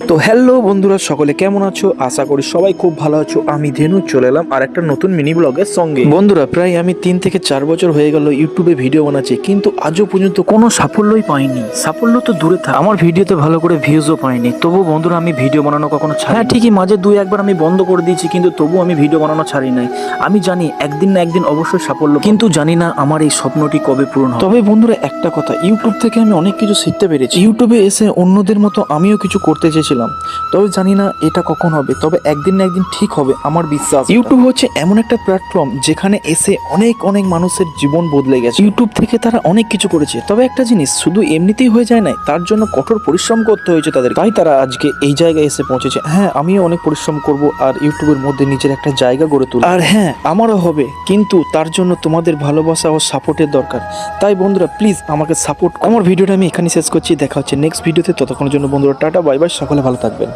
তো হ্যালো বন্ধুরা, সকলে কেমন আছো? আশা করি সবাই খুব ভালো আছো। আমি ধেনু, চলে এলাম আর একটা নতুন মিনি ব্লগের সঙ্গে। বন্ধুরা, প্রায় আমি তিন থেকে চার বছর হয়ে গেল ইউটিউবে ভিডিও বানাচ্ছি, কিন্তু আজও পর্যন্ত কোনো সাফল্যই পাইনি। সাফল্য তো দূরে থাক। আমার ভিডিওতে ভালো করে ভিউজও পাইনি। তবু বন্ধুরা, আমি ভিডিও বানানো কখনো ছাড়ি হ্যাঁ ঠিকই, মাঝে দুই একবার আমি বন্ধ করে দিয়েছি, কিন্তু তবু আমি ভিডিও বানানো ছাড়ি নাই। আমি জানি একদিন না একদিন অবশ্যই সাফল্য কিন্তু জানি না আমার এই স্বপ্নটি কবে পূরণ হবে। তবে বন্ধুরা, একটা কথা ইউটিউব থেকে আমি অনেক কিছু শিখতে পেরেছি। ইউটিউবে এসে অন্যদের মতো আমিও কিছু করতে চেয়েছিলাম তবে জানি না এটা কখন হবে, তবে একদিন না একদিন ঠিক হবে, আমার বিশ্বাস। ইউটিউব হচ্ছে এমন একটা প্ল্যাটফর্ম যেখানে এসে অনেক অনেক মানুষের জীবন বদলে গেছে। ইউটিউব থেকে তারা অনেক কিছু করেছে, তবে একটা জিনিস, শুধু এমনিতেই হয়ে যায় না তার জন্য কঠোর পরিশ্রম করতে হয়েছে তাদের। তাই তারা আজকে এই জায়গায় এসে পৌঁছেছে। হ্যাঁ আমিও অনেক পরিশ্রম করব আর ইউটিউবের মধ্যে নিজের একটা জায়গা গড়ে তুলব। আর হ্যাঁ আমারও হবে, কিন্তু তার জন্য তোমাদের ভালোবাসা ও সাপোর্টের দরকার। তাই বন্ধুরা প্লিজ আমাকে সাপোর্ট আমার ভিডিওটা আমি এখানে শেষ করছি, দেখা হচ্ছে নেক্সট ভিডিওতে ততক্ষণের জন্য বন্ধুরা, টাটা বাই বাই সকলে ভালো থাকবেন।